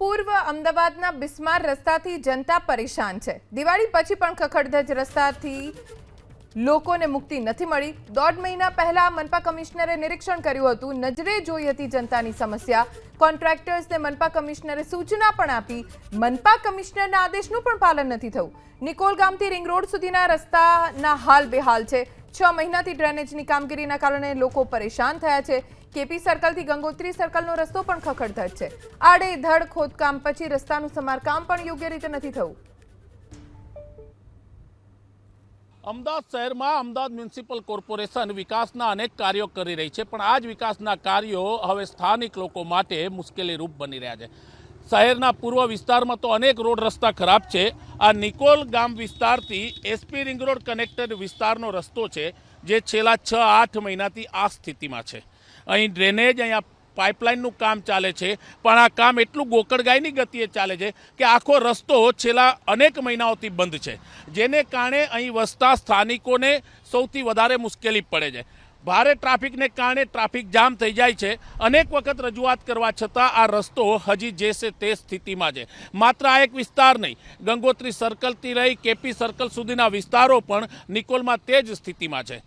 પૂર્વ અમદાવાદના બિસ્માર રસ્તાથી જનતા પરેશાન છે. દિવાળી પછી પણ ખખડધજ રસ્તાથી લોકોને મુક્તિ નથી મળી. દોઢ મહિના પહેલા મનપા કમિશનરે નિરીક્ષણ કર્યું હતું. નજરે જોઈ હતી જનતાની સમસ્યા. કોન્ટ્રાક્ટર્સને મનપા કમિશનરે સૂચના પણ આપી. મનપા કમિશનરના આદેશનું પણ પાલન નથી થયું. નિકોલ ગામથી રિંગ રોડ સુધીના રસ્તાના હાલ બેહાલ છે. છ મહિનાથી ડ્રેનેજની કામગીરીના કારણે લોકો પરેશાન થયા છે. કેપી સર્કલથી ગંગોત્રી સર્કલનો રસ્તો પણ ખખડધજ છે. આડેધડ ખોદકામ પછી રસ્તાનું સમારકામ પણ યોગ્ય રીતે નથી થયું અમદાવાદ શહેરમાં અમદાવાદ મ્યુનિસિપલ કોર્પોરેશન વિકાસના અનેક કાર્યો કરી રહી છે, પણ આ જ વિકાસના કાર્યો હવે સ્થાનિક લોકો માટે મુશ્કેલીરૂપ બની રહ્યા છે. શહેરના પૂર્વ વિસ્તારમાં તો અનેક રોડ રસ્તા ખરાબ છે. આ નિકોલ ગામ વિસ્તારથી એસપી રિંગ રોડ કનેક્ટેડ વિસ્તારનો રસ્તો છે, જે છેલ્લા છ, આઠ મહિનાથી આ સ્થિતિમાં છે. અહીં ડ્રેનેજ, અહીંયા પાઇપલાઇનનું કામ ચાલે છે, પણ આ કામ એટલું ગોકળગાયની ગતિએ ચાલે છે કે આખો રસ્તો છેલ્લા અનેક મહિનાઓથી બંધ છે. જેને કારણે અહીં વસતા સ્થાનિકોને સૌથી વધારે મુશ્કેલી પડે છે. ભારે ટ્રાફિકને કારણે ટ્રાફિક જામ થઈ જાય છે. અનેક વખત રજૂઆત કરવા છતાં આ રસ્તો હજી જે છે તે સ્થિતિમાં છે. માત્ર આ એક વિસ્તાર નહીં, ગંગોત્રી સર્કલથી લઈ કેપી સર્કલ સુધીના વિસ્તારો પણ નિકોલમાં તે જ સ્થિતિમાં છે.